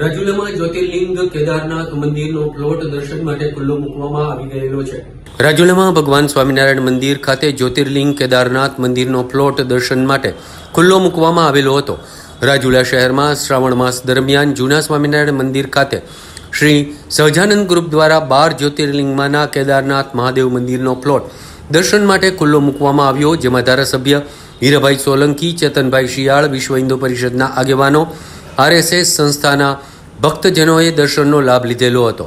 રાજુલામાં જ્યોતિર્લિંગ કેદારનાથ મંદિરનો પ્લોટ દર્શન માટે ખુલ્લો મૂકવામાં આવી ગયેલો છે. રાજુલામાં ભગવાન સ્વામિનારાયણ મંદિર ખાતે જ્યોતિર્લિંગ કેદારનાથ મંદિરનો પ્લોટ દર્શન માટે ખુલ્લો મૂકવામાં આવેલો હતો. રાજુલા શહેરમાં શ્રાવણ માસ દરમિયાન જૂના સ્વામિનારાયણ મંદિર ખાતે શ્રી સહજાનંદ ગ્રુપ દ્વારા બાર જ્યોતિર્લિંગમાંના કેદારનાથ મહાદેવ મંદિરનો પ્લોટ દર્શન માટે ખુલ્લો મૂકવામાં આવ્યો. જેમાં ધારાસભ્ય હીરાભાઈ સોલંકી, ચેતનભાઈ શિયાળ, વિશ્વ હિન્દુ પરિષદના આગેવાનો આરએસએસ સંસ્થાના ભક્તજનોએ દર્શનનો લાભ લીધેલો હતો.